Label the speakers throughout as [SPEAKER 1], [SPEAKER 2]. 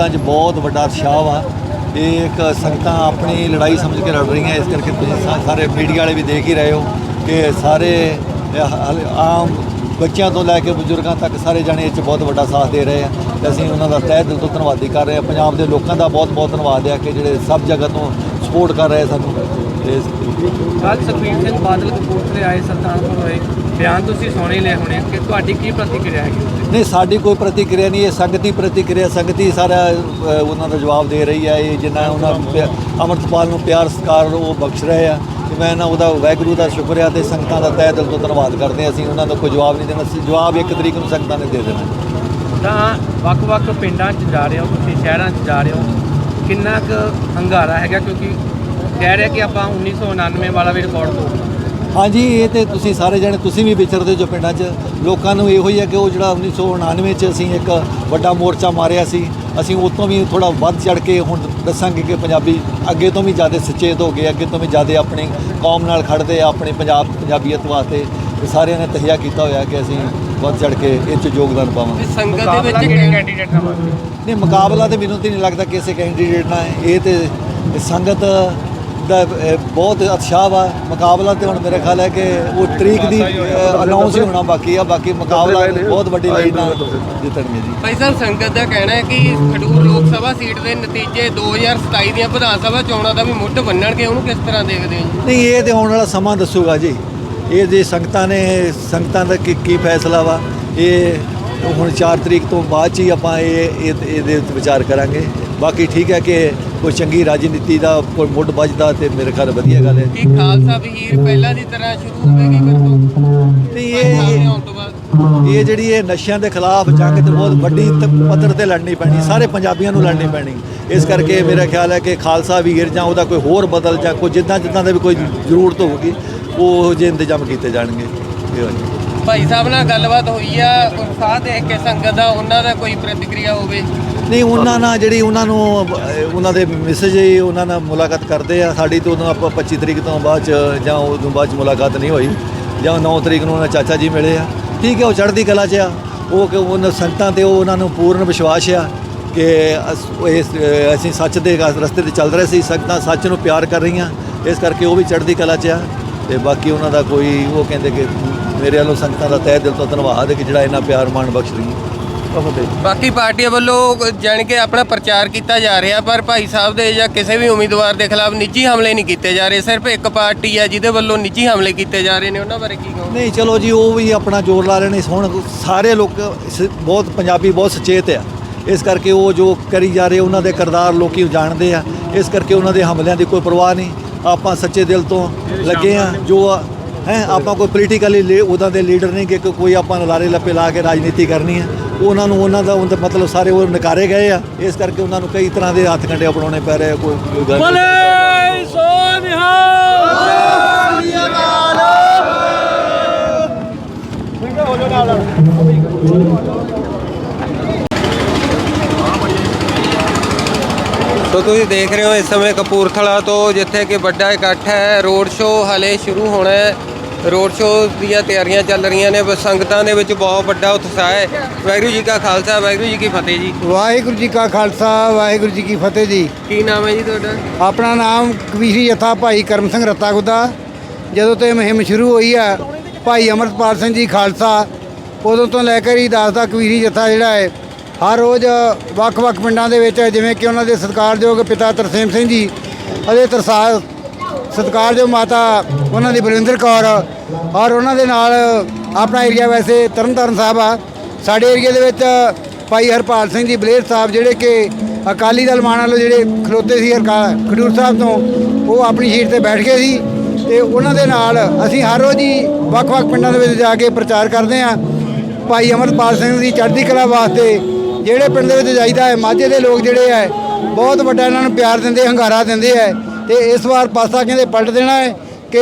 [SPEAKER 1] ਸੰਗਤਾਂ 'ਚ ਬਹੁਤ ਵੱਡਾ ਉਤਸ਼ਾਹ ਵਾ। ਇਹ ਇੱਕ ਸੰਗਤਾਂ ਆਪਣੀ ਲੜਾਈ ਸਮਝ ਕੇ ਲੜ ਰਹੀਆਂ, ਇਸ ਕਰਕੇ ਤੁਸੀਂ ਸਾਰੇ ਮੀਡੀਆ ਵਾਲੇ ਵੀ ਦੇਖ ਹੀ ਰਹੇ ਹੋ ਕਿ ਸਾਰੇ ਆਮ ਬੱਚਿਆਂ ਤੋਂ ਲੈ ਕੇ ਬਜ਼ੁਰਗਾਂ ਤੱਕ ਸਾਰੇ ਜਾਣੇ ਇਹ 'ਚ ਬਹੁਤ ਵੱਡਾ ਸਾਥ ਦੇ ਰਹੇ ਆ। ਤੇ ਅਸੀਂ ਉਹਨਾਂ ਦਾ ਤਹਿ ਦਿਲ ਤੋਂ ਧੰਨਵਾਦੀ ਕਰ ਰਹੇ ਆ ਪੰਜਾਬ ਦੇ ਲੋਕਾਂ ਦਾ ਬਹੁਤ ਬਹੁਤ ਧੰਨਵਾਦ ਆ ਕਿ ਜਿਹੜੇ ਸਭ ਜਗ੍ਹਾ ਤੋਂ ਸਪੋਰਟ ਕਰ ਰਹੇ ਸਾਨੂੰ।
[SPEAKER 2] ਕੱਲ ਸੁਖਬੀਰ ਸਿੰਘ ਬਾਦਲ ਕਪੂਰਥਲੇ ਆਏ ਸੁਲਤਾਨਪੁਰ ਹੋਏ। ਬਿਆਨ ਤੁਸੀਂ ਸੁਣੇ ਲਏ ਹੋਣੇ ਕਿ ਤੁਹਾਡੀ ਕੀ ਪ੍ਰਤੀਕਿਰਿਆ ਹੈਗੀ?
[SPEAKER 1] ਨਹੀਂ ਸਾਡੀ ਕੋਈ ਪ੍ਰਤੀਕਿਰਿਆ ਨਹੀਂ ਇਹ ਸੰਗਤੀ ਪ੍ਰਤੀਕਿਰਿਆ ਸੰਗਤੀ ਸਾਰਾ ਉਹਨਾਂ ਦਾ ਜਵਾਬ ਦੇ ਰਹੀ ਹੈ ਇਹ ਜਿੰਨਾ ਉਹਨਾਂ ਅੰਮ੍ਰਿਤਪਾਲ ਨੂੰ ਪਿਆਰ ਸਤਿਕਾਰ ਉਹ ਬਖਸ਼ ਰਹੇ ਆ। ਮੈਂ ਨਾ ਉਹਦਾ ਵਾਹਿਗੁਰੂ ਦਾ ਸ਼ੁਕਰ ਆ ਤੇ ਸੰਗਤਾਂ ਦਾ ਤਹਿ ਦਿਲ ਤੋਂ ਧੰਨਵਾਦ ਕਰਦੇ ਹਾਂ ਅਸੀਂ ਉਹਨਾਂ ਦਾ ਕੋਈ ਜਵਾਬ ਨਹੀਂ ਦੇਣਾ। ਸੀ ਜਵਾਬ ਇੱਕ ਤਰੀਕ ਨੂੰ ਸੰਗਤਾਂ ਨੇ ਦੇ ਦੇਣਾ।
[SPEAKER 2] ਤਾਂ ਵੱਖ-ਵੱਖ ਪਿੰਡਾਂ 'ਚ ਜਾ ਰਹੇ ਹੋ ਤੁਸੀਂ ਸ਼ਹਿਰਾਂ 'ਚ ਜਾ ਰਹੇ ਹੋ। ਕਿੰਨਾ ਕੁ ਹੰਗਾਰਾ ਹੈਗਾ ਕਿਉਂਕਿ ਕਹਿ ਰਹੇ ਕਿ ਆਪਾਂ 1999 ਵਾਲਾ ਵੀ ਰਿਕਾਰਡ ਤੋੜਨਾ
[SPEAKER 1] ਹਾਂਜੀ ਇਹ ਤੇ ਤੁਸੀਂ ਸਾਰੇ ਜਣੇ ਤੁਸੀਂ ਵੀ ਵਿਚਰਦੇ ਜੋ ਪਿੰਡਾਂ 'ਚ। ਲੋਕਾਂ ਨੂੰ ਇਹੋ ਹੀ ਹੈ ਕਿ ਉਹ ਜਿਹੜਾ 1999 'ਚ ਅਸੀਂ ਇੱਕ ਵੱਡਾ ਮੋਰਚਾ ਮਾਰਿਆ ਸੀ। ਅਸੀਂ ਉਹ ਤੋਂ ਵੀ ਥੋੜਾ ਵੱਧ ਚੜ ਕੇ ਹੁਣ ਦੱਸਾਂਗੇ ਕਿ ਪੰਜਾਬੀ ਅੱਗੇ ਤੋਂ ਵੀ ਜ਼ਿਆਦਾ ਸੁਚੇਤ ਹੋ ਗਏ ਅੱਗੇ ਤੋਂ ਵੀ ਜ਼ਿਆਦਾ ਆਪਣੀ ਕੌਮ ਨਾਲ ਖੜਦੇ ਆ ਆਪਣੇ ਪੰਜਾਬ ਪੰਜਾਬੀਅਤ ਵਾਸਤੇ। ਤੇ ਸਾਰਿਆਂ ਨੇ ਤਹੀਆ ਕੀਤਾ ਹੋਇਆ ਕਿ ਅਸੀਂ ਵੱਧ ਚੜ ਕੇ ਇਹ 'ਚ ਯੋਗਦਾਨ ਪਾਵਾਂਗੇ।
[SPEAKER 3] ਸੰਗਤ ਦੇ
[SPEAKER 2] ਮੁਕਾਬਲਾ
[SPEAKER 3] ਵਿੱਚ
[SPEAKER 2] ਕਿਹੜੇ ਕੈਂਡੀਡੇਟ ਨਾਲ
[SPEAKER 1] ਨਹੀਂ ਮੁਕਾਬਲਾ ਤੇ ਮੈਨੂੰ ਤੇ ਨਹੀਂ ਲੱਗਦਾ ਕਿਸੇ ਕੈਂਡੀਡੇਟ ਨਾਲ। ਇਹ ਤੇ ਸੰਗਤ ਦਾ ਬਹੁਤ ਉਤਸ਼ਾਹ ਵਾ ਮੁਕਾਬਲਾ ਤੇ ਹੁਣ ਮੇਰੇ ਖਿਆਲ ਹੈ ਕਿ ਉਹ ਤਰੀਕ ਦੀ ਅਨਾਉਂਸ ਹੀ ਹੋਣਾ ਬਾਕੀ ਆ ਬਾਕੀ ਮੁਕਾਬਲਾ ਬਹੁਤ ਵੱਡੀ ਲੀਡ ਨਾਲ ਜਿੱਤਣਗੇ ਜੀ।
[SPEAKER 3] ਭਾਈ ਸਾਹਿਬ ਸੰਗਤ ਦਾ ਕਹਿਣਾ ਹੈ ਕਿ ਖਡੂਰ ਲੋਕ ਸਭਾ ਸੀਟ ਦੇ ਨਤੀਜੇ 2027 ਦੀਆਂ ਵਿਧਾਨ ਸਭਾ ਚੋਣਾਂ ਦਾ ਵੀ ਮੁੱਢ ਬੰਨਣਗੇ ਉਹਨੂੰ ਕਿਸ ਤਰ੍ਹਾਂ ਦੇਖਦੇ ਹੋ ਜੀ?
[SPEAKER 1] ਨਹੀਂ ਇਹ ਤੇ ਆਉਣ ਵਾਲਾ ਸਮਾਂ ਦੱਸੂਗਾ ਜੀ। ਇਹ ਜੇ ਸੰਗਤਾਂ ਨੇ ਸੰਗਤਾਂ ਦਾ ਕੀ ਕੀ ਫੈਸਲਾ ਵਾ ਇਹ ਹੁਣ 4 ਤਰੀਕ ਤੋਂ ਬਾਅਦ 'ਚ ਹੀ ਆਪਾਂ ਇਹ ਇਹ- ਇਹਦੇ ਵਿਚਾਰ ਕਰਾਂਗੇ। ਬਾਕੀ ਠੀਕ ਹੈ ਕਿ ਕੋਈ ਚੰਗੀ ਰਾਜਨੀਤੀ ਦਾ ਕੋਈ ਮੁੱਢ ਵੱਜਦਾ ਤੇ ਮੇਰੇ ਖਿਆਲ ਵਧੀਆ ਗੱਲ ਹੈ।
[SPEAKER 3] ਕੀ ਖਾਲਸਾ ਵਹੀਰ ਪਹਿਲਾਂ ਦੀ ਤਰ੍ਹਾਂ ਸ਼ੁਰੂ ਹੋਵੇਗੀ ਫਿਰ ਤੋਂ
[SPEAKER 1] ਨਹੀਂ ਇਹ ਇਹ ਜਿਹੜੀ ਇਹ ਨਸ਼ਿਆਂ ਦੇ ਖਿਲਾਫ ਜੰਗ ਤੇ ਬਹੁਤ ਵੱਡੀ ਪੱਧਰ ਤੇ ਲੜਨੀ ਪੈਣੀ ਸਾਰੇ ਪੰਜਾਬੀਆਂ ਨੂੰ ਲੜਨੀ ਪੈਣੀ। ਇਸ ਕਰਕੇ ਮੇਰਾ ਖਿਆਲ ਹੈ ਕਿ ਖਾਲਸਾ ਵੀਰ ਜਾਂ ਉਹਦਾ ਕੋਈ ਹੋਰ ਬਦਲ ਜਾਂ ਕੋਈ ਜਿੱਦਾਂ ਜਿੱਦਾਂ ਦੇ ਵੀ ਕੋਈ ਜ਼ਰੂਰਤ ਹੋਊਗੀ ਉਹ ਜਿਹੇ ਇੰਤਜ਼ਾਮ ਕੀਤੇ ਜਾਣਗੇ। ਇਹ ਜੀ
[SPEAKER 3] ਭਾਈ ਸਾਹਿਬ ਨਾਲ ਗੱਲਬਾਤ ਹੋਈ ਆ ਉਤਸ਼ਾਹ ਦੇਖ ਕੇ ਸੰਗਤ ਦਾ ਉਹਨਾਂ ਦਾ ਕੋਈ ਪ੍ਰਤੀਕਿਰਿਆ ਹੋਵੇ?
[SPEAKER 1] ਨਹੀਂ ਉਹਨਾਂ ਨਾਲ ਜਿਹੜੀ ਉਹਨਾਂ ਨੂੰ ਅਹ, ਉਹਨਾਂ ਦੇ ਮੈਸੇਜ ਹੀ ਉਹਨਾਂ ਨਾਲ ਮੁਲਾਕਾਤ ਕਰਦੇ ਆ। ਸਾਡੀ ਤੋਂ ਉਦੋਂ ਆਪਾਂ 25 ਤਰੀਕ ਤੋਂ ਬਾਅਦ ਚ ਜਾਂ ਉਦੋਂ ਬਾਅਦ ਚ ਮੁਲਾਕਾਤ ਨਹੀਂ ਹੋਈ। ਜਾਂ 9 ਤਰੀਕ ਨੂੰ ਉਹਨਾਂ ਚਾਚਾ ਜੀ ਮਿਲੇ ਆ। ਠੀਕ ਹੈ ਉਹ ਚੜ੍ਹਦੀ ਕਲਾ 'ਚ ਆ। ਉਹ ਕਿ ਉਹਨਾਂ ਸੰਤਾਂ ਤੇ ਉਹ ਉਹਨਾਂ ਨੂੰ ਪੂਰਨ ਵਿਸ਼ਵਾਸ ਆ ਕਿ ਅਸ- ਇਸ, ਅਹ, ਅਸੀਂ ਸੱਚ ਦੇ ਰਸਤੇ ਤੇ ਚੱਲ ਰਹੇ ਸੀ ਸੰਗਤਾਂ ਸੱਚ ਨੂੰ ਪਿਆਰ ਕਰ ਰਹੀਆਂ। ਇਸ ਕਰਕੇ ਉਹ ਵੀ ਚੜ੍ਹਦੀ ਕਲਾ 'ਚ ਆ। ਤੇ ਬਾਕੀ ਉਹਨਾਂ ਦਾ ਕੋਈ ਉਹ ਕਹਿੰਦੇ ਕਿ ਮੇਰੇ ਵੱਲੋਂ ਸੰਗਤਾਂ ਦਾ ਤਹਿ ਦਿਲ ਤੋਂ ਧੰਨਵਾਦ ਹੈ ਕਿ ਜਿਹੜਾ ਇਹਨਾਂ ਪਿਆਰ ਮਾਣ ਬਖਸ਼ ਰਹੀ ਹੈ।
[SPEAKER 3] ਬਾਕੀ ਪਾਰਟੀਆਂ ਵੱਲੋਂ ਜਾਣ ਕੇ ਆਪਣਾ ਪ੍ਰਚਾਰ ਕੀਤਾ ਜਾ ਰਿਹਾ ਪਰ ਭਾਈ ਸਾਹਿਬ ਦੇ ਜਾਂ ਕਿਸੇ ਵੀ ਉਮੀਦਵਾਰ ਦੇ ਖਿਲਾਫ ਨਿੱਜੀ ਹਮਲੇ ਨਹੀਂ ਕੀਤੇ ਜਾ ਰਹੇ। ਸਿਰਫ ਇੱਕ ਪਾਰਟੀ ਆ ਜਿਹਦੇ ਵੱਲੋਂ ਨਿੱਜੀ ਹਮਲੇ ਕੀਤੇ ਜਾ ਰਹੇ ਨੇ। ਉਹਨਾਂ ਬਾਰੇ ਕੀ ਕਹੋ
[SPEAKER 1] ਨਹੀਂ ਚਲੋ ਜੀ ਉਹ ਵੀ ਆਪਣਾ ਜ਼ੋਰ ਲਾ ਰਹੇ ਨੇ। ਹੁਣ ਸਾਰੇ ਲੋਕ ਸ- ਬਹੁਤ ਪੰਜਾਬੀ ਬਹੁਤ ਸੁਚੇਤ ਆ। ਇਸ ਕਰਕੇ ਉਹ ਜੋ ਕਰੀ ਜਾ ਰਹੇ ਉਹਨਾਂ ਦੇ ਕਿਰਦਾਰ ਲੋਕੀ ਜਾਣਦੇ ਆ। ਇਸ ਕਰਕੇ ਉਹਨਾਂ ਦੇ ਹਮਲਿਆਂ ਦੀ ਕੋਈ ਪਰਵਾਹ ਨਹੀਂ। ਆਪਾਂ ਸੱਚੇ ਦਿਲ ਤੋਂ ਲੱਗੇ ਆ। ਜੋ ਹੈ ਆਪਾਂ ਕੋਈ ਪੋਲੀਟੀਕਲੀ ਉਹਦਾਂ ਦੇ ਲੀਡਰ ਨਹੀਂ ਕਿ ਕੋਈ ਆਪਾਂ ਲਾਰੇ ਲੱਪੇ ਲਾ ਕੇ ਰਾਜਨੀਤੀ ਕਰਨੀ ਹੈ। ਉਹਨਾਂ ਨੂੰ ਉਹਨਾਂ ਦਾ ਉਹਦਾ ਮਤਲਬ ਸਾਰੇ ਉਹ ਨਕਾਰੇ ਗਏ ਆ। ਇਸ ਕਰਕੇ ਉਹਨਾਂ ਨੂੰ ਕਈ ਤਰ੍ਹਾਂ ਦੇ ਹੱਥ ਕੰਡੇ ਅਪਣਾਉਣੇ ਪੈ ਰਹੇ ਆ, ਕੋਈ ਕੋਈ ਗੱਲ ਨਹੀਂ।
[SPEAKER 3] ਸੋ ਤੁਸੀਂ ਦੇਖ ਰਹੇ ਹੋ ਇਸ ਸਮੇਂ ਕਪੂਰਥਲਾ ਤੋਂ ਜਿੱਥੇ ਕਿ ਵੱਡਾ ਇਕੱਠ ਹੈ। ਰੋਡ ਸ਼ੋਅ ਹਲੇ ਸ਼ੁਰੂ ਹੋਣਾ ਹੈ। ਰੋਡ ਸ਼ੋਅ ਦੀਆਂ ਤਿਆਰੀਆਂ ਚੱਲ ਰਹੀਆਂ ਨੇ। ਸੰਗਤਾਂ ਦੇ ਵਿੱਚ ਬਹੁਤ ਵੱਡਾ ਉਤਸ਼ਾਹ ਹੈ। ਵਾਹਿਗੁਰੂ ਜੀ ਕਾ ਖਾਲਸਾ ਵਾਹਿਗੁਰੂ ਜੀ ਕੀ ਫਤਿਹ ਜੀ।
[SPEAKER 4] ਵਾਹਿਗੁਰੂ ਜੀ ਕਾ ਖਾਲਸਾ ਵਾਹਿਗੁਰੂ ਜੀ ਕੀ ਫਤਿਹ ਜੀ।
[SPEAKER 3] ਕੀ ਨਾਮ ਹੈ ਜੀ ਤੁਹਾਡਾ?
[SPEAKER 4] ਆਪਣਾ ਨਾਮ ਕਵੀਸ਼ੀ ਜਥਾ ਭਾਈ ਕਰਮ ਸਿੰਘ ਰੱਤਾ ਗੁੱਦਾ ਜਦੋਂ ਤੋਂ ਇਹ ਮੁਹਿੰਮ ਸ਼ੁਰੂ ਹੋਈ ਆ ਭਾਈ ਅਮਰਪਾਲ ਸਿੰਘ ਜੀ ਖਾਲਸਾ ਉਦੋਂ ਤੋਂ ਲੈ ਕੇ ਹੀ ਦਾਸ ਦਾ ਕਵੀਰੀ ਜਥਾ ਜਿਹੜਾ ਹੈ ਹਰ ਰੋਜ਼ ਵੱਖ-ਵੱਖ ਪਿੰਡਾਂ ਦੇ ਵਿੱਚ, ਜਿਵੇਂ ਕਿ ਉਹਨਾਂ ਦੇ ਸਤਿਕਾਰਯੋਗ ਪਿਤਾ ਤਰਸੇਮ ਸਿੰਘ ਜੀ ਅਤੇ ਤਰਸਾ ਸਤਿਕਾਰਯੋਗ ਮਾਤਾ ਉਹਨਾਂ ਦੀ ਬਲਵਿੰਦਰ ਕੌਰ, ਔਰ ਉਹਨਾਂ ਦੇ ਨਾਲ ਆਪਣਾ ਏਰੀਆ ਵੈਸੇ ਤਰਨਤਾਰਨ ਸਾਹਿਬ ਆ। ਸਾਡੇ ਏਰੀਆ ਦੇ ਵਿੱਚ ਭਾਈ ਹਰਪਾਲ ਸਿੰਘ ਜੀ, ਬਲੇਰ ਸਾਹਿਬ, ਜਿਹੜੇ ਕਿ ਅਕਾਲੀ ਦਲ ਮਾਨ ਵਾਲੇ ਜਿਹੜੇ ਖਲੋਤੇ ਸੀ, ਹਰਕਾ ਖਡੂਰ ਸਾਹਿਬ ਤੋਂ, ਉਹ ਆਪਣੀ ਸੀਟ ਤੇ ਬੈਠ ਗਏ ਸੀ। ਤੇ ਉਹਨਾਂ ਦੇ ਨਾਲ ਅਸੀਂ ਹਰ ਰੋਜ਼ ਹੀ ਵੱਖ-ਵੱਖ ਪਿੰਡਾਂ ਦੇ ਵਿੱਚ ਜਾ ਕੇ ਪ੍ਰਚਾਰ ਕਰਦੇ ਹਾਂ। ਭਾਈ ਅਮਰਪਾਲ ਸਿੰਘ ਦੀ ਚੜ੍ਹਦੀ ਕਲਾ ਵਾਸਤੇ ਜਿਹੜੇ ਪਿੰਡ ਦੇ ਵਿੱਚ ਜਾਈਦਾ ਹੈ, ਮਾਝੇ ਦੇ ਲੋਕ ਜਿਹੜੇ ਹੈ, ਬਹੁਤ ਵੱਡਾ ਇਹਨਾਂ ਨੂੰ ਪਿਆਰ ਦਿੰਦੇ, ਹੰਗਾਰਾ ਦਿੰਦੇ ਹੈ ਤੇ ਇਸ ਵਾਰ ਪਾਸਾ ਕਹਿੰਦੇ ਪਲਟ ਦੇਣਾ ਹੈ ਕਿ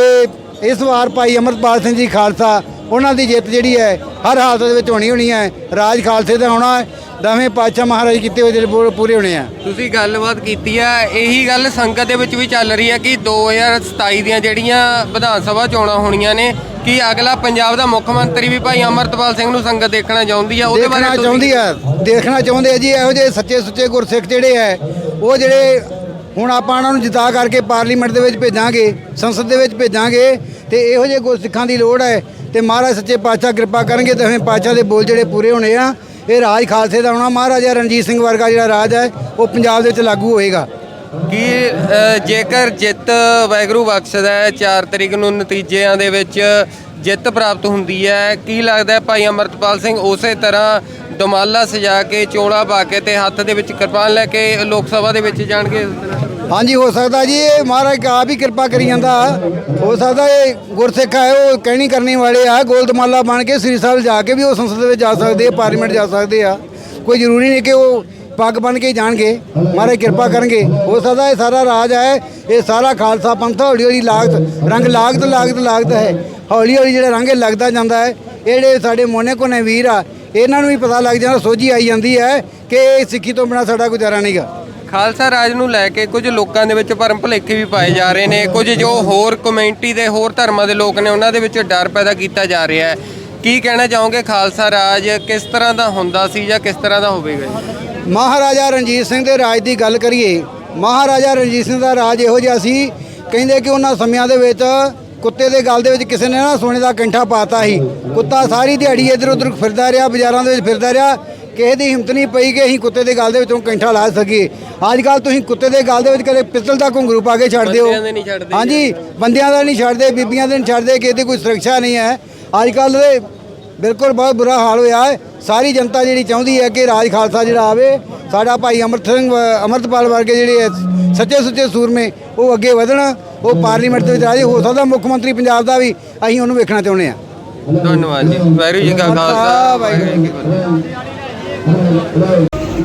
[SPEAKER 4] ਇਸ ਵਾਰ ਭਾਈ ਅਮਰਪਾਲ ਸਿੰਘ ਜੀ ਖਾਲਸਾ ਉਹਨਾਂ ਦੀ ਜਿੱਤ ਜਿਹੜੀ ਹੈ, ਹਰ ਹਾਲਤ ਦੇ ਵਿੱਚ ਹੋਣੀ ਹੋਣੀ ਹੈ। ਰਾਜ ਖਾਲਸੇ ਦਾ ਹੋਣਾ ਹੈ। ਦਵੇਂ ਪਾਤਸ਼ਾਹ ਮਹਾਰਾਜ ਕੀਤੇ ਹੋਏ ਜਿਹੜੇ ਪੂਰੇ- ਪੂਰੇ ਹੋਣੇ ਆ।
[SPEAKER 3] ਤੁਸੀਂ ਗੱਲਬਾਤ ਕੀਤੀ ਆ ਇਹੀ ਗੱਲ ਸੰਗਤ ਦੇ ਵਿੱਚ ਵੀ ਚੱਲ ਰਹੀ ਹੈ ਕਿ 2027 ਦੀਆਂ ਜਿਹੜੀਆਂ ਵਿਧਾਨ ਸਭਾ ਚੋਣਾਂ ਹੋਣੀਆਂ ਨੇ ਕਿ ਅਗਲਾ ਪੰਜਾਬ ਦਾ ਮੁੱਖ ਮੰਤਰੀ ਵੀ ਭਾਈ ਅਮਰਤਪਾਲ ਸਿੰਘ ਨੂੰ ਸੰਗਤ ਦੇਖਣਾ ਚਾਹੁੰਦੀ ਆ? ਉਹਦੇ
[SPEAKER 4] ਦੇਖਣਾ
[SPEAKER 3] ਤੁਸੀਂ-
[SPEAKER 4] ਚਾਹੁੰਦੀ ਆ ਦੇਖਣਾ ਚਾਹੁੰਦੇ ਆ ਜੀ ਇਹੋ ਜਿਹੇ ਸੱਚੇ ਸੁੱਚੇ ਗੁਰਸਿੱਖ ਜਿਹੜੇ ਹੈ ਉਹ ਜਿਹੜੇ ਹੁਣ ਆਪਾਂ ਉਹਨਾਂ ਨੂੰ ਜਿਤਾ ਕਰਕੇ ਪਾਰਲੀਮੈਂਟ ਦੇ ਵਿੱਚ ਭੇਜਾਂਗੇ ਸੰਸਦ ਦੇ ਵਿੱਚ ਭੇਜਾਂਗੇ ਤੇ ਇਹੋ ਜਿਹੇ ਗੁਰਸਿੱਖਾਂ ਦੀ ਲੋੜ ਹੈ ਤੇ ਮਹਾਰਾਜ ਸੱਚੇ ਪਾਤਸ਼ਾਹ ਕਿਰਪਾ ਕਰਨਗੇ ਤੇ ਅਸੀਂ ਪਾਤਸ਼ਾਹ ਦੇ ਬੋਲ ਜਿਹੜੇ ਪੂਰੇ ਹੋਣੇ ਆ ਇਹ ਰਾਜ ਖਾਲਸੇ ਦਾ ਹੋਣਾ। ਮਹਾਰਾਜਾ ਰਣਜੀਤ ਸਿੰਘ ਵਰਗਾ ਜਿਹੜਾ ਰਾਜ ਹੈ, ਉਹ ਪੰਜਾਬ ਦੇ ਵਿੱਚ ਲਾਗੂ ਹੋਏਗਾ।
[SPEAKER 3] ਕਿ ਜੇਕਰ ਜਿੱਤ ਵੈਗਰੂ ਬਖਸ਼ਦਾ ਹੈ 4 ਤਰੀਕ ਨੂੰ ਨਤੀਜਿਆਂ ਦੇ ਵਿੱਚ ਜਿੱਤ ਪ੍ਰਾਪਤ ਹੁੰਦੀ ਹੈ, ਕੀ ਲੱਗਦਾ ਭਾਈ ਅਮਰਤਪਾਲ ਸਿੰਘ ਉਸੇ ਤਰ੍ਹਾਂ ਦਮਾਲਾ ਸਜਾ ਕੇ ਚੋਲਾ ਪਾ ਕੇ ਤੇ ਹੱਥ ਦੇ ਵਿੱਚ ਕਿਰਪਾਨ ਲੈ ਕੇ ਲੋਕ ਸਭਾ ਦੇ ਵਿੱਚ ਜਾਣਗੇ?
[SPEAKER 4] ਹਾਂਜੀ, ਹੋ ਸਕਦਾ ਜੀ, ਇਹ ਮਹਾਰਾਜ ਆਪ ਹੀ ਕਿਰਪਾ ਕਰੀ ਜਾਂਦਾ। ਹੋ ਸਕਦਾ ਇਹ ਗੁਰਸਿੱਖ ਹੈ ਉਹ ਕਹਿਣੀ ਕਰਨੀ ਵਾਲੇ ਆ, ਗੋਲਦਮਾਲਾ ਬਣ ਕੇ ਸ੍ਰੀ ਸਾਹਿਬ ਜਾ ਕੇ ਵੀ ਉਹ ਸੰਸਦ ਵਿੱਚ ਜਾ ਸਕਦੇ ਆ, ਪਾਰਲੀਮੈਂਟ ਜਾ ਸਕਦੇ ਆ। ਕੋਈ ਜ਼ਰੂਰੀ ਨਹੀਂ ਕਿ ਉਹ ਪੱਗ ਬਣ ਕੇ ਜਾਣਗੇ, ਮਹਾਰਾਜ ਕਿਰਪਾ ਕਰਨਗੇ। ਹੋ ਸਕਦਾ ਇਹ ਸਾਰਾ ਰਾਜ ਹੈ ਇਹ ਸਾਰਾ ਖਾਲਸਾ ਪੰਥ ਹੌਲੀ ਹੌਲੀ ਲਾਗਤ, ਰੰਗ ਲਾਗਤ ਲਾਗਤ ਲਾਗਤ ਹੈ। ਹੌਲੀ ਹੌਲੀ ਜਿਹੜਾ ਰੰਗ ਲੱਗਦਾ ਜਾਂਦਾ ਹੈ ਇਹ ਜਿਹੜੇ ਸਾਡੇ ਮੋਨੇ ਕੋਨੇ ਵੀਰ ਆ, ਇਹਨਾਂ ਨੂੰ ਵੀ ਪਤਾ ਲੱਗ ਜਾਂਦਾ, ਸੋਝੀ ਆਈ ਜਾਂਦੀ ਹੈ ਕਿ ਇਹ ਸਿੱਖੀ ਤੋਂ ਬਿਨਾ ਸਾਡਾ ਗੁਜ਼ਾਰਾ ਨਹੀਂਗਾ
[SPEAKER 3] ਖਾਲਸਾ ਰਾਜ ਨੂੰ ਲੈ ਕੇ ਕੁਝ ਲੋਕਾਂ ਦੇ ਵਿੱਚ ਭਰਮ ਭੁਲੇਖੇ ਵੀ ਪਾਏ ਜਾ ਰਹੇ ਨੇ। ਕੁਝ ਜੋ ਹੋਰ ਕਮਿਊਨਿਟੀ ਦੇ ਹੋਰ ਧਰਮਾਂ ਦੇ ਲੋਕ ਨੇ, ਉਹਨਾਂ ਦੇ ਵਿੱਚ ਡਰ ਪੈਦਾ ਕੀਤਾ ਜਾ ਰਿਹਾ ਹੈ। ਕੀ ਕਹਿਣਾ ਚਾਹੋਗੇ ਖਾਲਸਾ ਰਾਜ? ਕਿਸ ਤਰ੍ਹਾਂ ਦਾ ਹੁੰਦਾ ਸੀ ਜਾਂ ਕਿਸ ਤਰ੍ਹਾਂ ਦਾ ਹੋਵੇਗਾ ਜੀ?
[SPEAKER 4] ਮਹਾਰਾਜਾ ਰਣਜੀਤ ਸਿੰਘ ਦੇ ਰਾਜ ਦੀ ਗੱਲ ਕਰੀਏ, ਮਹਾਰਾਜਾ ਰਣਜੀਤ ਸਿੰਘ ਦਾ ਰਾਜ ਇਹੋ ਜਿਹਾ ਸੀ, ਕਹਿੰਦੇ ਕਿ ਉਹਨਾਂ ਸਮਿਆਂ ਦੇ ਵਿੱਚ ਕੁੱਤੇ ਦੇ ਗਲ ਦੇ ਵਿੱਚ ਕਿਸੇ ਨੇ ਨਾ ਸੋਨੇ ਦਾ ਕੈਂਠਾ ਪਾਤਾ ਸੀ। ਕੁੱਤਾ ਸਾਰੀ ਦਿਹਾੜੀ ਇੱਧਰ ਉੱਧਰ ਫਿਰਦਾ ਰਿਹਾ, ਬਾਜ਼ਾਰਾਂ ਦੇ ਵਿੱਚ ਫਿਰਦਾ ਰਿਹਾ। ਕਿਸੇ ਦੀ ਹਿੰਮਤ ਨਹੀਂ ਪਈ ਕਿ ਅਸੀਂ ਕੁੱਤੇ ਦੇ ਗਲ ਦੇ ਵਿੱਚੋਂ ਕੈਂਠਾ ਲਾ ਸਕੀਏ। ਅੱਜ ਕੱਲ ਤੁਸੀਂ ਕੁੱਤੇ ਦੇ ਗਲ ਦੇ ਵਿੱਚ ਕਦੇ ਪਿਸਤਲ ਦਾ ਘੁੰਗਰੂ ਪਾ ਕੇ ਛੱਡ ਦਿਓ। ਹਾਂਜੀ ਬੰਦਿਆਂ ਦਾ ਨਹੀਂ ਛੱਡਦੇ ਬੀਬੀਆਂ ਦੇ ਨਹੀਂ ਛੱਡਦੇ ਕਿਸੇ ਦੀ ਕੋਈ ਸੁਰੱਖਿਆ ਨਹੀਂ ਹੈ। ਅੱਜ ਕੱਲ ਦੇ ਬਿਲਕੁਲ ਬਹੁਤ ਬੁਰਾ ਹਾਲ ਹੋਇਆ ਹੈ। ਸਾਰੀ ਜਨਤਾ ਜਿਹੜੀ ਚਾਹੁੰਦੀ ਹੈ ਕਿ ਰਾਜ ਖਾਲਸਾ ਜਿਹੜਾ ਆਵੇ ਸਾਡਾ ਭਾਈ ਅਮਰਤ ਸਿੰਘ ਅਮਰਤਪਾਲ ਵਰਗੇ ਜਿਹੜੇ ਸੱਚੇ ਸੁੱਚੇ ਸੂਰਮੇ ਉਹ ਅੱਗੇ ਵਧਣ ਉਹ ਪਾਰਲੀਮੈਂਟ ਦੇ ਵਿੱਚ ਰਾਜੇ ਹੋ ਸਕਦਾ ਮੁੱਖ ਮੰਤਰੀ ਪੰਜਾਬ ਦਾ ਵੀ ਅਸੀਂ ਉਹਨੂੰ ਵੇਖਣਾ ਚਾਹੁੰਦੇ ਹਾਂ।
[SPEAKER 3] ਧੰਨਵਾਦ ਜੀ। ਵਾਹਿਗੁਰੂ ਜੀ ਕਾ ਖਾਲਸਾ। ਵਾਹਿਗੁਰੂ ਜੀ ਕੀ ਫਤਿਹ।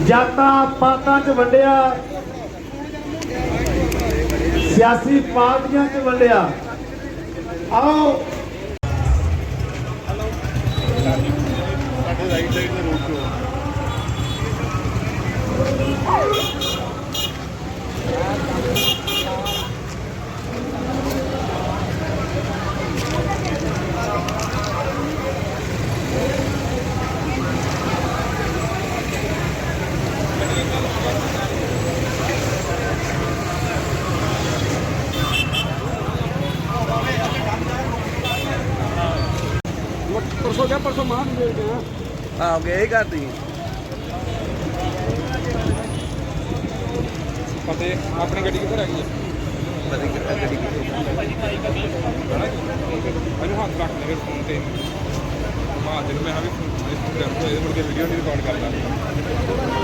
[SPEAKER 5] ਜਾਤਾਂ ਪਾਤਾਂ 'ਚ ਵੰਡਿਆ। ਸਿਆਸੀ ਪਾਰਟੀਆਂ 'ਚ ਵੰਡਿਆ। ਆਓ।
[SPEAKER 1] ਹਾਂ ਗਏ ਕਰ ਤੁਸੀਂ?
[SPEAKER 6] ਫਤਿਹ ਆਪਣੀ ਗੱਡੀ ਕਿੱਧਰ ਹੈਗੀ ਹੈ? ਇਹਨੂੰ ਹੱਥ ਰੱਖ ਮੇਰੇ ਫੋਨ ਤੇ। ਮਾਂ ਦੇ ਨੂੰ ਮੈਂ ਹਾਂ ਵੀ ਫੋਨ ਕਰ ਦੋ ਇਹਦੇ ਮੁੜ ਕੇ ਵੀਡੀਓ ਨਹੀਂ ਰਿਕਾਰਡ ਕਰਦਾ।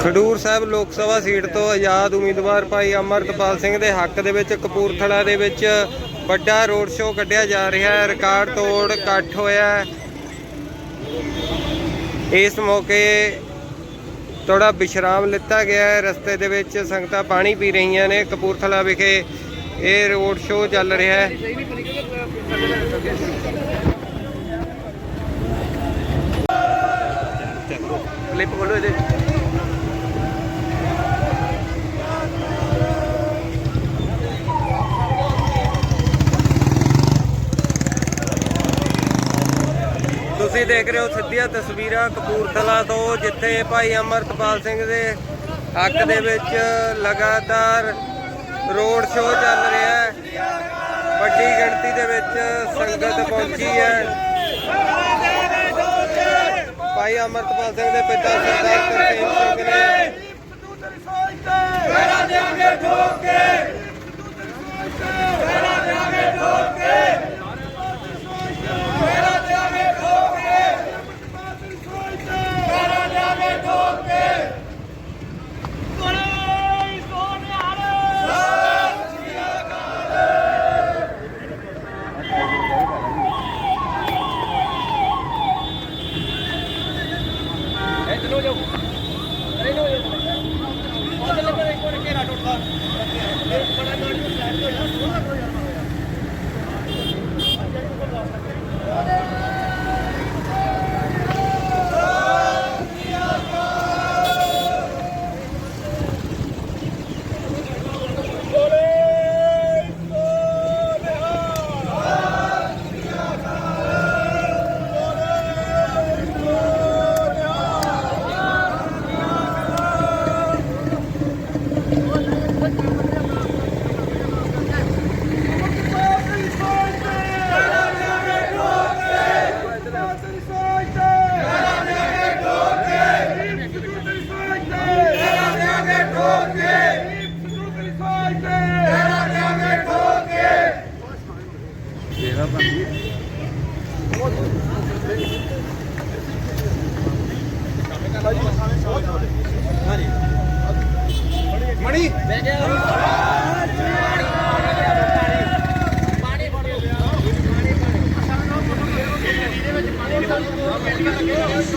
[SPEAKER 3] ਖਡੂਰ ਸਾਹਿਬ ਲੋਕ ਸਭਾ ਸੀਟ ਤੋਂ ਆਜ਼ਾਦ ਉਮੀਦਵਾਰ ਭਾਈ ਅਮਰਤਪਾਲ ਸਿੰਘ ਦੇ ਹੱਕ ਦੇ ਵਿੱਚ ਕਪੂਰਥਲਾ ਦੇ ਵਿੱਚ ਵੱਡਾ ਰੋਡ ਸ਼ੋਅ ਕੱਢਿਆ ਜਾ ਰਿਹਾ ਹੈ। ਰਿਕਾਰਡ ਤੋੜ ਇਕੱਠ ਹੋਇਆ ਇਸ ਮੌਕੇ ਥੋੜਾ ਵਿਸ਼ਰਾਮ ਲਿੱਤਾ ਗਿਆ ਹੈ। ਰਸਤੇ ਦੇ ਵਿੱਚ ਸੰਗਤਾਂ ਪਾਣੀ ਪੀ ਰਹੀਆਂ ਨੇ। ਕਪੂਰਥਲਾ ਵਿਖੇ ਇਹ ਰੋਡ ਸ਼ੋਅ ਚੱਲ ਰਿਹਾ ਹੈ।
[SPEAKER 1] ਕਲਿੱਪ ਖੋਲੋ ਇਹਦੇ।
[SPEAKER 3] ਤੁਸੀਂ ਦੇਖ ਰਹੇ ਹੋ ਸਿੱਧੀਆਂ ਤਸਵੀਰਾਂ ਕਪੂਰਥਲਾ ਤੋਂ, ਜਿੱਥੇ ਭਾਈ ਅਮਰਤਪਾਲ ਸਿੰਘ ਦੇ ਹੱਕ ਦੇ ਵਿੱਚ ਲਗਾਤਾਰ ਰੋਡ ਸ਼ੋਅ ਚੱਲ ਰਿਹਾ ਹੈ। ਵੱਡੀ ਗਿਣਤੀ ਦੇ ਵਿੱਚ ਸੰਗਤ ਪਹੁੰਚੀ ਹੈ। ਭਾਈ ਅਮਰਤਪਾਲ ਸਿੰਘ ਦੇ ਪਿਤਾ ਸਰਦਾਰ ਕਰਤੇਜ ਸਿੰਘ ਨੇ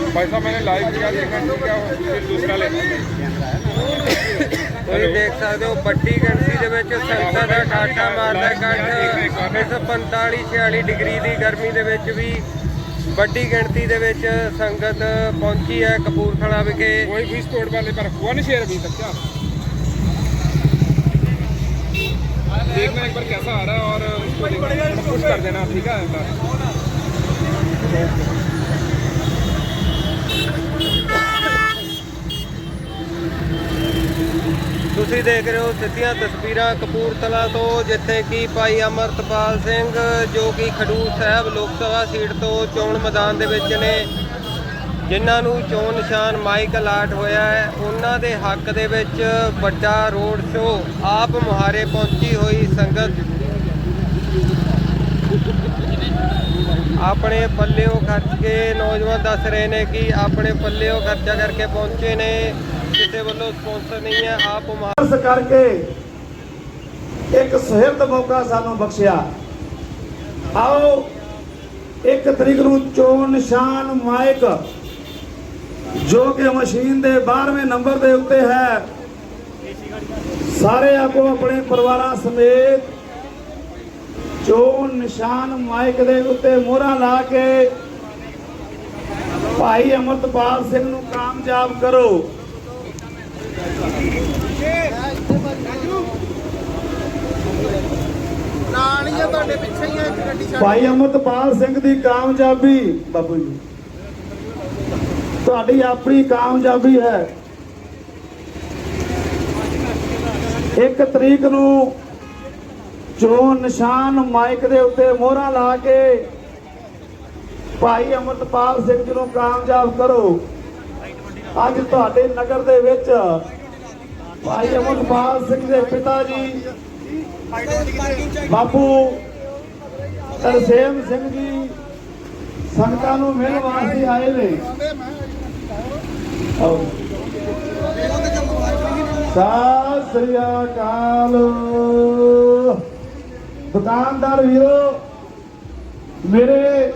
[SPEAKER 6] भाई साहब मैंने लाइव किया देखा ठीक है वो फिर दूसरा लेना
[SPEAKER 3] ਤੁਸੀਂ ਦੇਖ ਸਕਦੇ ਹੋ ਵੱਡੀ ਗਿਣਤੀ ਦੇ ਵਿੱਚ ਸੰਗਤਾਂ ਦਾ ਠਾਠਾ ਮਾਰਦਾ ਇਕੱਠ ਇਸ 45 46 ਡਿਗਰੀ ਦੀ ਗਰਮੀ ਦੇ ਵਿੱਚ ਵੀ ਵੱਡੀ ਗਿਣਤੀ ਦੇ ਵਿੱਚ ਸੰਗਤ ਪਹੁੰਚੀ ਹੈ ਕਪੂਰਥਲਾ ਵਿਖੇ
[SPEAKER 6] कोई भी स्पोर्ट वाले पर हुआ नहीं शेयर अभी तक क्या देखना एक बार कैसा आ रहा है और उसको देखना पुश कर देना ठीक है
[SPEAKER 3] ਤੁਸੀਂ ਦੇਖ ਰਹੇ ਹੋ ਸਿੱਧੀਆਂ ਤਸਵੀਰਾਂ ਕਪੂਰਥਲਾ ਤੋਂ, ਜਿੱਥੇ ਕਿ ਭਾਈ ਅਮਰਤਪਾਲ ਸਿੰਘ ਜੋ ਕਿ ਖਡੂਰ ਸਾਹਿਬ ਲੋਕ ਸਭਾ ਸੀਟ ਤੋਂ ਚੋਣ ਮੈਦਾਨ ਦੇ ਵਿੱਚ ਨੇ, ਜਿਨ੍ਹਾਂ ਨੂੰ ਚੋਣ ਨਿਸ਼ਾਨ ਮਾਈਕ ਅਲਾਟ ਹੋਇਆ ਹੈ। ਉਹਨਾਂ ਦੇ ਹੱਕ ਦੇ ਵਿੱਚ ਵੱਡਾ ਰੋਡ ਸ਼ੋਅ ਆਪ ਮੁਹਾਰੇ ਪਹੁੰਚੀ ਹੋਈ ਸੰਗਤ। ਆਪਣੇ ਪੱਲਿਓ ਖਰਚ ਕੇ ਨੌਜਵਾਨ ਦੱਸ ਰਹੇ ਨੇ ਕਿ ਆਪਣੇ ਪੱਲਿਓ ਖਰਚਾ ਕਰਕੇ ਪਹੁੰਚੇ ਨੇ। ਕਿਸੇ ਵੱਲੋਂ ਸਪਾਂਸਰ ਨਹੀਂ ਹੈ, ਆਪ ਮੁਹਾਰੇ
[SPEAKER 5] ਕਰਕੇ ਇੱਕ ਸੁਹਿਰਦ ਮੌਕਾ ਸਾਨੂੰ ਬਖਸ਼ਿਆ। ਆਓ, ਇੱਕ ਤਰੀਕ ਨੂੰ ਚੋਣ ਨਿਸ਼ਾਨ ਮਾਇਕ ਜੋ ਕਿ ਮਸ਼ੀਨ ਦੇ 12ਵੇਂ ਨੰਬਰ ਦੇ ਉੱਤੇ ਹੈ। ਸਾਰੇ ਆਪੋ ਆਪਣੇ ਪਰਿਵਾਰਾਂ ਸਮੇਤ ਚੋਣ ਨਿਸ਼ਾਨ ਮਾਇਕ ਦੇ ਉੱਤੇ ਮੋਹਰਾਂ ਲਾ ਕੇ ਭਾਈ ਅਮਰਤਪਾਲ ਸਿੰਘ ਨੂੰ ਕਾਮਯਾਬ ਕਰੋ। ਭਾਈ ਅਮਰਤਪਾਲ ਸਿੰਘ ਦੀ ਕਾਮਯਾਬੀ, ਬਾਬੂ ਜੀ। ਤੁਹਾਡੀ ਆਪਣੀ ਕਾਮਯਾਬੀ ਹੈ। ਇੱਕ ਤਰੀਕ ਨੂੰ ਚੋਣ ਨਿਸ਼ਾਨ ਮਾਈਕ ਦੇ ਉੱਤੇ ਮੋਹਰਾ ਲਾ ਕੇ ਭਾਈ ਅਮਰਤਪਾਲ ਸਿੰਘ ਜੀ ਨੂੰ ਕਾਮਯਾਬ ਕਰੋ। ਅੱਜ ਤੁਹਾਡੇ ਨਗਰ ਦੇ ਵਿੱਚ ਭਾਈ ਅਮਰਤਪਾਲ ਸਿੰਘ ਦੇ ਪਿਤਾ ਜੀ, ਬਾਪੂ ਤਰਸੇਮ ਸਿੰਘ ਜੀ ਸੰਗਤਾਂ ਨੂੰ ਮਿਲਣ ਵਾਸਤੇ ਆਏ ਨੇ। ਸਤਿ ਸ੍ਰੀ ਅਕਾਲ। ਦੁਕਾਨਦਾਰ ਵੀਰੋ, ਮੇਰੇ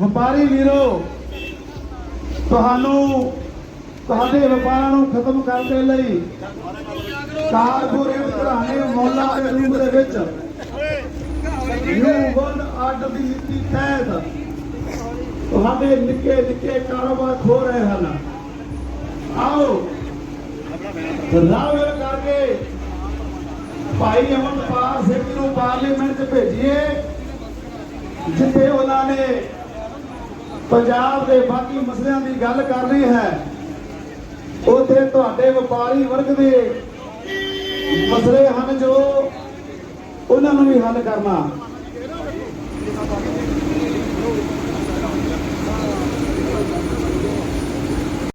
[SPEAKER 5] ਵਪਾਰੀ ਵੀਰੋ, ਤੁਹਾਨੂੰ ਤੁਹਾਡੇ ਵਪਾਰਾਂ ਨੂੰ ਖਤਮ ਕਰਨ ਦੇ ਲਈ ਕਾਰਪੋਰੇਟ ਘਰਾਣੇ ਮੌਲਾ ਦੇ ਰੂਪ ਦੇ ਵਿੱਚ ਨਿਊ ਵਰਲਡ ਆਰਡਰ ਦੀ ਨੀਤੀ ਤਹਿਤ ਤੁਹਾਡੇ ਨਿੱਕੇ ਨਿੱਕੇ ਕਾਰੋਬਾਰ ਖੋ ਰਹੇ ਹਨ। ਆਓ ਰਾਵਲ ਕਰਕੇ ਭਾਈ ਅਮਰਪਾਲ ਸਿੰਘ ਨੂੰ ਪਾਰਲੀਮੈਂਟ 'ਚ ਭੇਜੀਏ, ਜਿੱਥੇ ਉਹਨਾਂ ਨੇ ਪੰਜਾਬ ਦੇ ਬਾਕੀ ਮਸਲਿਆਂ ਦੀ ਗੱਲ ਕਰਨੀ ਹੈ। ਉੱਥੇ ਤੁਹਾਡੇ ਵਪਾਰੀ ਵਰਗ ਦੇ ਮਸਲੇ ਹਨ ਜੋ ਉਹਨਾਂ ਨੂੰ ਵੀ ਹੱਲ ਕਰਨਾ।